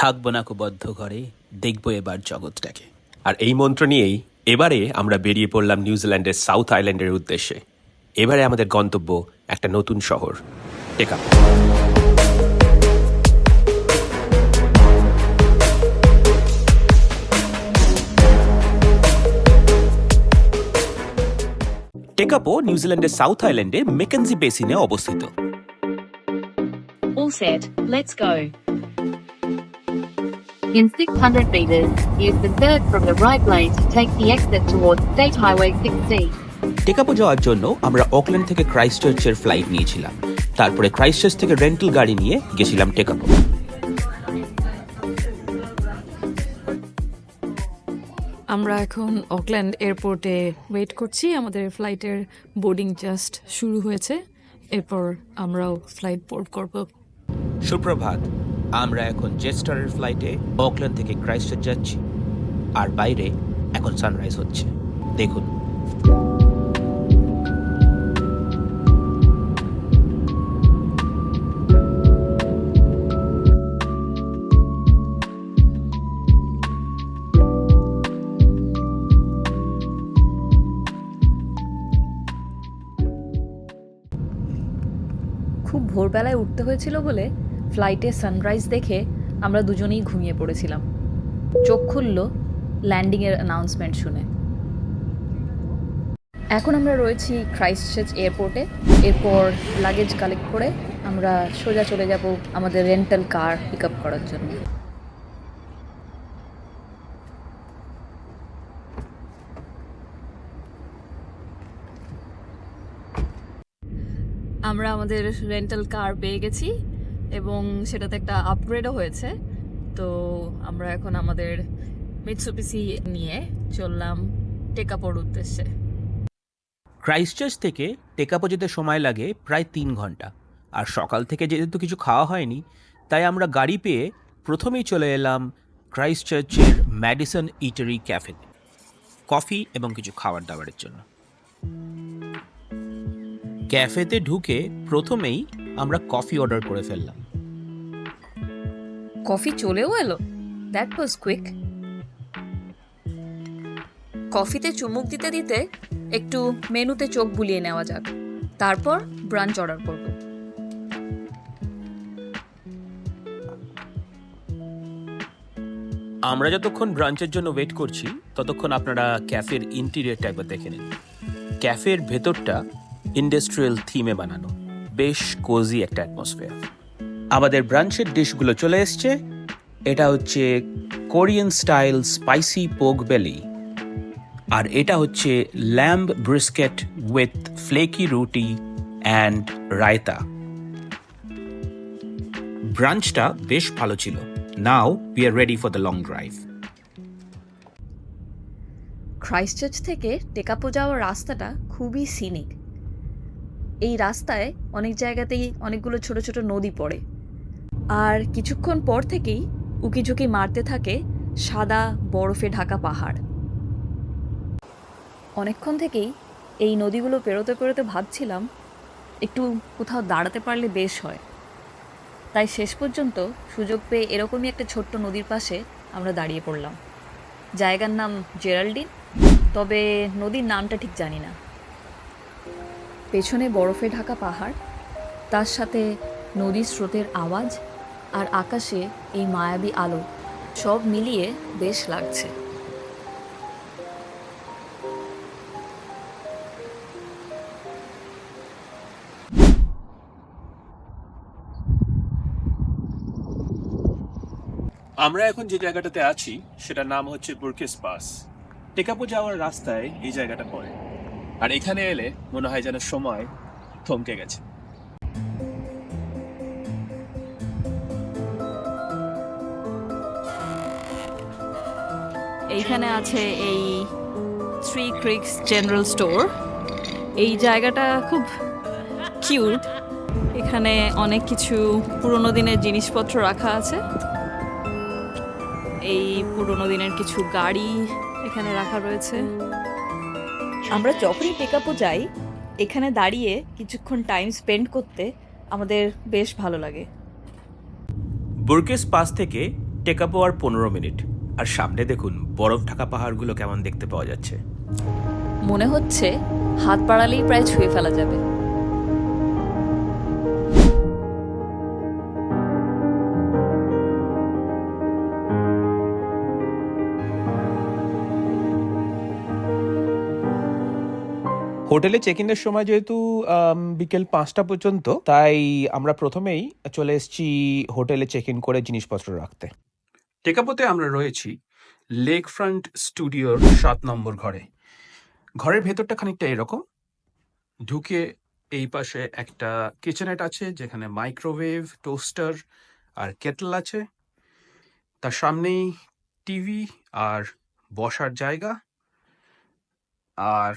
থাকব না কো বদ্ধ ঘরে দেখব এবার জগৎটাকে। আর এই মন্ত্র নিয়েই এবারে আমরা বেরিয়ে পড়লাম নিউজিল্যান্ডের সাউথ আইল্যান্ডের উদ্দেশ্যে। এবারে আমাদের গন্তব্য একটা নতুন শহর টেকা টেকাপো নিউজিল্যান্ডের সাউথ আইল্যান্ডে মেকেনজি বেসিনে অবস্থিত। All set, let's go. In 600 meters, use the third from the right lane to take the exit towards State Highway 16. টেকাপো যাওয়ার জন্য আমরা অকল্যান্ড থেকে ক্রাইস্টচার্চের ফ্লাইট নিয়েছিলাম। তারপরে ক্রাইস্টচার্চ থেকে রেন্টাল গাড়ি নিয়ে গেছিলাম টেকাপো আমরা এখন অকল্যান্ড এয়ারপোর্টে ওয়েট করছি। আমাদের ফ্লাইটের বোর্ডিং জাস্ট শুরু হয়েছে। এরপর আমরাও ফ্লাইট বোর্ড করব। সুপ্রভাত আমরা এখন জেস্টারের ফ্লাইটে অকল্যান্ড থেকে ক্রাইস্টচার্চ যাচ্ছি। আর বাইরে এখন সানরাইজ হচ্ছে। দেখুন। খুব ভোরবেলায় উঠতে হয়েছিল বলে ফ্লাইটে সানরাইজ দেখে আমরা দুজনেই ঘুমিয়ে পড়েছিলাম। চোখ খুলল ল্যান্ডিংয়ের অ্যানাউন্সমেন্ট শুনে। এখন আমরা রয়েছি ক্রাইস্টচার্চ এয়ারপোর্টে এরপর লাগেজ কালেক্ট করে আমরা সোজা চলে যাব আমাদের রেন্টাল কার পিক আপ করার জন্য। আমরা আমাদের রেন্টাল কার পেয়ে গেছি। এবং সেটাতে একটা আপগ্রেডও হয়েছে। তো আমরা এখন আমাদের মিটসুপিসি নিয়ে চললাম টেকাপোর উদ্দেশ্যে। ক্রাইস্টচার্চ থেকে টেকাপো যেতে সময় লাগে প্রায় তিন ঘণ্টা। আর সকাল থেকে যেহেতু কিছু খাওয়া হয়নি, তাই আমরা গাড়ি পেয়ে প্রথমেই চলে এলাম ক্রাইস্টচার্চের ম্যাডিসন ইটারি ক্যাফে কফি এবং কিছু খাবার দাবারের জন্য। ক্যাফেতে ঢুকে প্রথমেই আমরা কফি অর্ডার করে ফেললাম। কফি চলেও এলো। দ্যাট ওয়াজ কুইক কফিতে চুমুক দিতে দিতে একটু মেনুতে চোখ বুলিয়ে নেওয়া যাক। তারপর ব্রাঞ্চ অর্ডার করব। আমরা যতক্ষণ ব্রাঞ্চের জন্য ওয়েট করছি ততক্ষণ আপনারা ক্যাফের ইন্টেরিয়রটা একবার দেখে নিন। ক্যাফের ভেতরটা ইন্ডাস্ট্রিয়াল থিমে বানানো। বেশ কোজি একটা অ্যাটমসফিয়ার আমাদের ব্রাঞ্চের ডিশগুলো চলে এসছে। এটা হচ্ছে কোরিয়ান স্টাইল স্পাইসি পোক বেলি আর এটা হচ্ছে lamb brisket with flaky roti and raita ব্রাঞ্চটা বেশ ভালো ছিল। Now we are ready for the long drive Christchurch থেকে টেকাপো যাওয়ার রাস্তাটা খুবই সিনিক এই রাস্তায় অনেক জায়গাতেই অনেকগুলো ছোট ছোট নদী পড়ে। আর কিছুক্ষণ পর থেকেই উকিঝুঁকি মারতে থাকে সাদা বরফে ঢাকা পাহাড়। অনেকক্ষণ থেকেই এই নদীগুলো পেরোতে পেরোতে ভাবছিলাম, একটু কোথাও দাঁড়াতে পারলে বেশ হয়। তাই শেষ পর্যন্ত সুযোগ পেয়ে এরকমই একটা ছোট্ট নদীর পাশে আমরা দাঁড়িয়ে পড়লাম। জায়গার নাম জেরাল্ডিন, তবে নদীর নামটা ঠিক জানি না। পেছনে বরফে ঢাকা পাহাড়, তার সাথে নদীর স্রোতের আওয়াজ আর আকাশে এই মায়াবী আলো, সব মিলিয়ে বেশ লাগছে। আমরা এখন যে জায়গাটাতে আছি, সেটার নাম হচ্ছে বুরকেস পাস। টেকাপো যাওয়ার রাস্তায় এই জায়গাটা পড়ে। আর এখানে এলে মনে হয় যেন সময় থমকে গেছে। এইখানে আছে এই থ্রি ক্রিক্স জেনারেল স্টোর। এই জায়গাটা খুব কিউট। এখানে অনেক কিছু পুরনো দিনের জিনিসপত্র রাখা আছে। এই পুরনো দিনের কিছু গাড়ি এখানে রাখা রয়েছে। আমরা যখনই টেকাপো যাই এখানে দাঁড়িয়ে কিছুক্ষণ টাইম স্পেন্ড করতে আমাদের বেশ ভালো লাগে। বুর্কেস পাস থেকে টেকাপো আর পনেরো মিনিট। আর সামনে দেখুন বরফ ঢাকা পাহাড়গুলো কেমন দেখতে পাওয়া যাচ্ছে। মনে হচ্ছে হাত বাড়ালেই প্রায় ছুঁয়ে ফেলা যাবে। হোটেলে চেক ইনের সময় যেহেতু বিকেল পাঁচটা পর্যন্ত, তাই আমরা প্রথমেই চলে এসেছি হোটেলে চেক ইন করে জিনিসপত্র রাখতে। টেকাপোতে আমরা রয়েছি লেক ফ্রন্ট স্টুডিওর সাত নম্বর ঘরে। ঘরের ভেতরটা খানিকটা এরকম। ঢুকে এই পাশে একটা কিচেনেট আছে, যেখানে মাইক্রোওয়েভ টোস্টার আর কেটল আছে। তার সামনেই টিভি আর বসার জায়গা। আর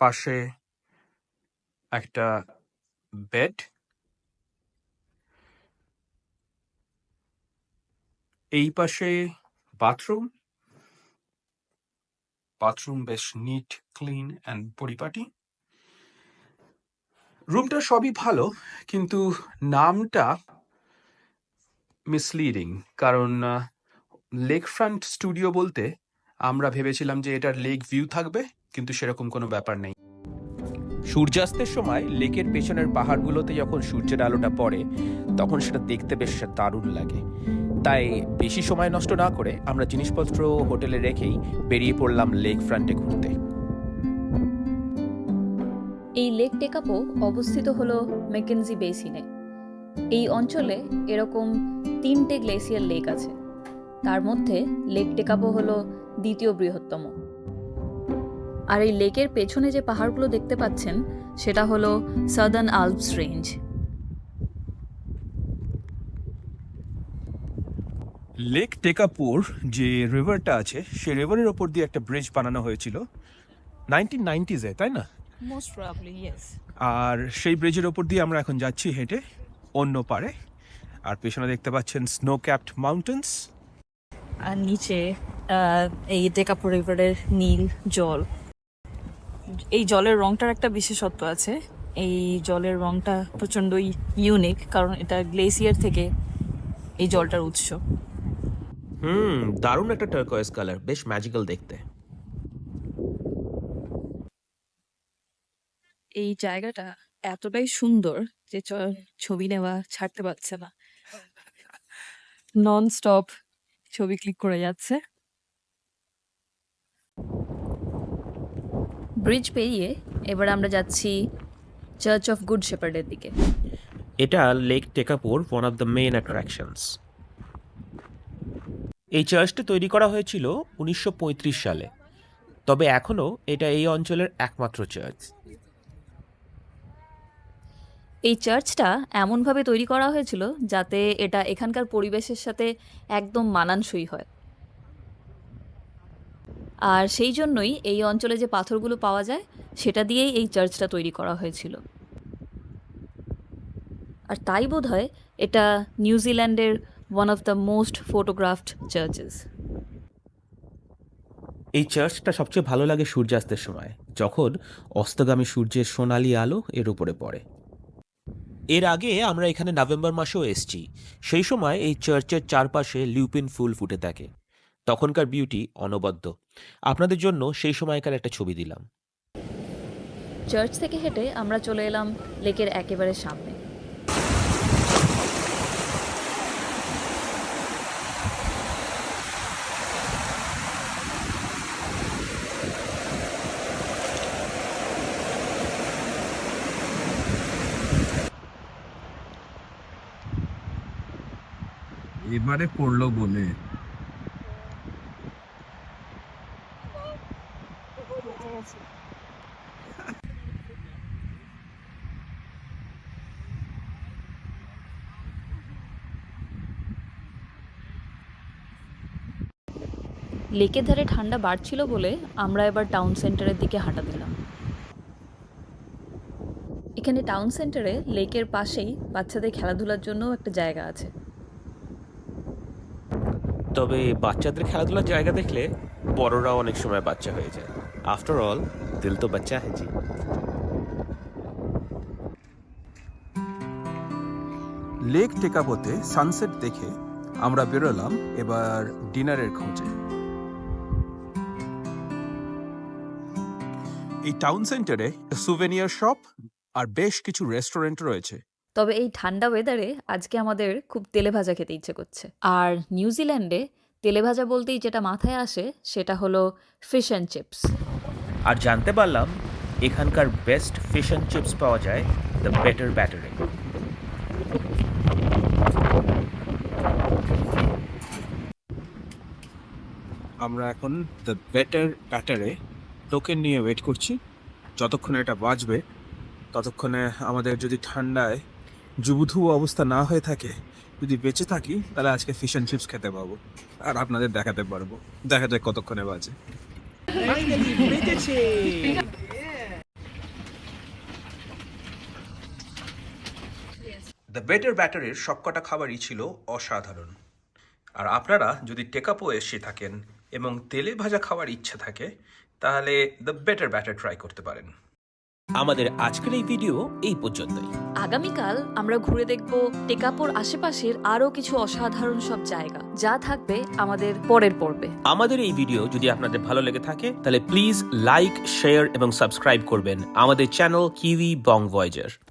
পাশে একটা বেড। এই পাশে বাথরুম। বাথরুম বেশ নিট, ক্লিন অ্যান্ড পরিপাটি। রুমটা সবই ভালো, কিন্তু নামটা মিসলিডিং, কারণ লেক ফ্রন্ট স্টুডিও বলতে আমরা ভেবেছিলাম যে এটার লেক ভিউ থাকবে। কিন্তু সেরকম কোনো ব্যাপার নেই। সূর্যাস্তের সময় লেকের পেছনের পাহাড়গুলোতে যখন সূর্যের আলোটা পড়ে তখন সেটা দেখতে বেশ দারুণ লাগে। তাই বেশি সময় নষ্ট না করে আমরা জিনিসপত্র হোটেলে রেখেই বেরিয়ে পড়লাম লেক ফ্রন্টে ঘুরতে। এই লেক টেকাপো অবস্থিত হল মেকেনজি বেসিনে। এই অঞ্চলে এরকম তিনটে গ্লেসিয়ার লেক আছে। তার মধ্যে লেক টেকাপো হলো দ্বিতীয় বৃহত্তম। আর এই লেকের পেছনে যে পাহাড়গুলো দেখতে পাচ্ছেন সেটা হলো সাদার্ন আলপস রেঞ্জ লেক টেকাপুর যে রিভারটা আছে সেই রিভারের ওপর দিয়ে একটা ব্রিজ বানানো হয়েছিল নাইনটিন নাইনটিজে তাই না? আর সেই ব্রিজের ওপর দিয়ে আমরা এখন যাচ্ছি হেঁটে অন্য পারে। আর পেছনে দেখতে পাচ্ছেন স্নো ক্যাপড মাউন্টেন্স আর নিচে আহ, এই টেকাপুর রিভারের নীল জল। এই জলের রংটার একটা বিশেষত্ব আছে। এই জলের রংটা প্রচণ্ডই ইউনিক কারণ এটা গ্লেসিয়ার থেকে এই জলটার উৎস। হুম দারুণ একটা টার্কয়েস কালার বেশ ম্যাজিক্যাল দেখতে। এই জায়গাটা এতটাই সুন্দর যে ছবি নেওয়া ছাড়তে পারছে না। নন স্টপ ছবি ক্লিক করে যাচ্ছে। ব্রিজ পেরিয়ে এবার আমরা যাচ্ছি চার্চ অফ গুড শেপার্ডের দিকে। এটা lake টেকাপুর one of the main attractions এই চার্চটি তৈরি করা হয়েছিল উনিশশো পঁয়ত্রিশ সালে। তবে এখনও এটা এই অঞ্চলের একমাত্র চার্চ এই চার্চটা এমনভাবে তৈরি করা হয়েছিল যাতে এটা এখানকার পরিবেশের সাথে একদম মানানসই হয়। আর সেই জন্যই এই অঞ্চলে যে পাথরগুলো পাওয়া যায়, সেটা দিয়েই এই চার্চটা তৈরি করা হয়েছিল। আর তাই বোধ হয় এটা নিউজিল্যান্ডের one of the most photographed churches এই চার্চটা সবচেয়ে ভালো লাগে সূর্যাস্তের সময়, যখন অস্তগামী সূর্যের সোনালি আলো এর উপরে পড়ে। এর আগে আমরা এখানে নভেম্বর মাসেও এসেছি, সেই সময় এই চার্চের চারপাশে লিউপিন ফুল ফুটে থাকে। তখনকার বিউটি অনবদ্য। আপনাদের জন্য সেই সময়কার একটা ছবি দিলাম। চার্চ থেকে হেঁটে আমরা চলে এলাম লেকের একেবারে সামনে। এবারে পড়ল বলে। লেকের ধারে ঠান্ডা বাড়ছিল বলে আমরা এবার টাউন সেন্টারের দিকে হাঁটা দিলাম। এখানে টাউন সেন্টারে লেকের পাশেই বাচ্চাদের খেলাধুলার জন্য একটা জায়গা আছে। তবে বাচ্চাদের খেলাধুলার জায়গা দেখলে বড়রাও অনেক সময় বাচ্চা হয়ে যায়। আফটার অল দিল তো বাচ্চা হ্যাঁ জি লেক টেকাবোতে সানসেট দেখে আমরা বেরোলাম এবার ডিনারের খোঁজে এই টাউন সেন্টারে সুভেনিয়ার শপ আর বেশ কিছু রেস্টুরেন্ট রয়েছে। তবে এই ঠান্ডা ওয়েদারে আজকে আমাদের খুব তেলে ভাজা খেতে ইচ্ছে করছে। আর নিউজিল্যান্ডে তেলে ভাজা বলতেই যেটা মাথায় আসে সেটা হলো ফিশ অ্যান্ড চিপস আর জানতে পারলাম, এখানকার বেস্ট ফিশ অ্যান্ড চিপস পাওয়া যায় দ্য বেটার ব্যাটারে আমরা এখন দ্য বেটার ব্যাটারে টোকেন নিয়ে ওয়েট করছি। যতক্ষণে এটা বাজবে, ততক্ষণে আমাদের যদি ঠান্ডায় জুবুথু অবস্থা না হয়ে থাকে, যদি বেঁচে থাকি, তাহলে আজকে ফিশ অ্যান্ড চিপস খেতে পাবো। আর আপনাদের দেখাতে পারব। দেখা যাক কতক্ষণে বাজে। দ্য বেটার ব্যাটারের সবকটা খাবারই ছিল অসাধারণ। আর আপনারা যদি টেকাপো এসে থাকেন এবং তেলে ভাজা খাওয়ার ইচ্ছা থাকে, তাহলে দ্য বেটার ব্যাটার ট্রাই করতে পারেন। আমাদের আজকের এই ভিডিও এই পর্যন্তই। আগামীকাল আমরা ঘুরে দেখব টেকাপোর আশেপাশের আরও কিছু অসাধারণ সব জায়গা যা থাকবে আমাদের পরের পর্বে। আমাদের এই ভিডিও যদি আপনাদের ভালো লেগে থাকে তাহলে প্লিজ লাইক শেয়ার এবং সাবস্ক্রাইব করবেন আমাদের চ্যানেল কিউই বং ভয়েজার